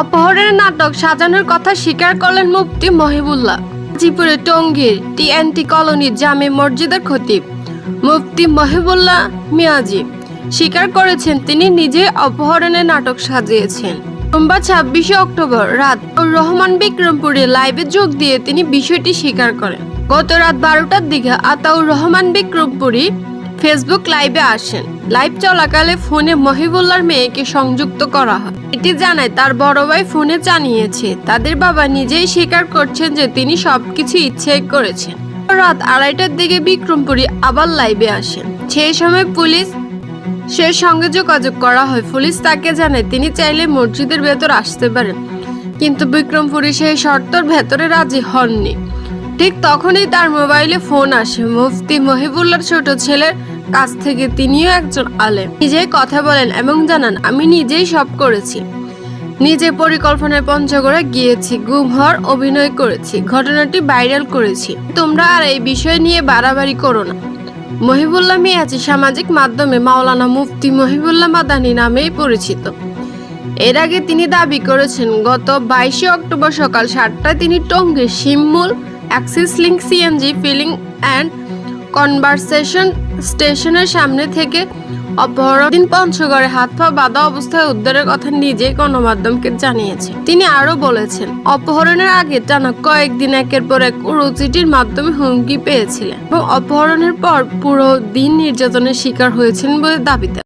অপহরণের নাটক সাজানোর কথা স্বীকার করলেন মুফতি মহিবুল্লাহ। গাজীপুরের টঙ্গীর টিএনটি কলোনি জামে মসজিদের খতিব। মুফতি মহিবুল্লাহ মিয়াজি স্বীকার করেছেন তিনি নিজে অপহরণের নাটক সাজিয়েছেন। সোমবার ছাব্বিশে অক্টোবর রাত রহমান বিক্রমপুরে লাইভে যোগ দিয়ে তিনি বিষয়টি স্বীকার করেন। গত রাত বারোটার দিকে আতাউর রহমান বিক্রমপুরী ফেসবুক লাইভে আসেন লাইভ চলাকালে ফোনে মহিবুল্লার মেয়েকে সংযুক্ত করা হয়। এটি জানায়, তার বড় ভাই ফোনে জানিয়েছে, তাদের বাবা নিজেই স্বীকার করছেন যে তিনি সবকিছু ইচ্ছাই করেছেন। রাত আড়াইটার দিকে বিক্রমপুরী আবার লাইভে আসেন সেই সময় পুলিশ, সে সঙ্গে যোগাযোগ করা হয়। পুলিশ তাকে জানায়, তিনি চাইলে মসজিদের ভেতর আসতে পারেন। কিন্তু বিক্রমপুরী সেই শর্তর ভেতরে রাজি হননি। ঠিক তখনই তার মোবাইলে ফোন আসে। মুফতি মহিবুল্লার ছোট ছেলের কাছ থেকে তিনিও একজন আলেম। নিজেই কথা বলেন এবং জানান, আমি নিজেই সব করেছি। নিজে পরিকল্পনায় পঞ্চগড়ে গিয়েছি, গুম হওয়ার অভিনয় করেছি, ঘটনাটি ভাইরাল করেছি। তোমরা আর এই বিষয় নিয়ে বাড়াবাড়ি করো না। মহিবুল্লাহ মিয়াজি সামাজিক মাধ্যমে মাওলানা মুফতি মহিবুল্লাহ মাদানি নামেই পরিচিত। এর আগে তিনি দাবি করেছেন, গত বাইশে অক্টোবর সকাল সাতটায় তিনি টঙ্গীর শিমমূল axis link CNG filling and conversation স্টেশনের সামনে থেকে অপহরণ পঞ্চগড়ে হাত পা বাঁধা অবস্থায় উদ্ধারের কথা নিজেই গণমাধ্যমকে জানিয়েছে। তিনি আরও বলেছেন, অপহরণের আগে টানা কয়েকদিন একের পর এক উড়োচিটির মাধ্যমে হুমকি পেয়েছিলেন এবং অপহরণের পর পুরো দিন নির্যাতনের শিকার হয়েছিলেন বলে দাবি দেন।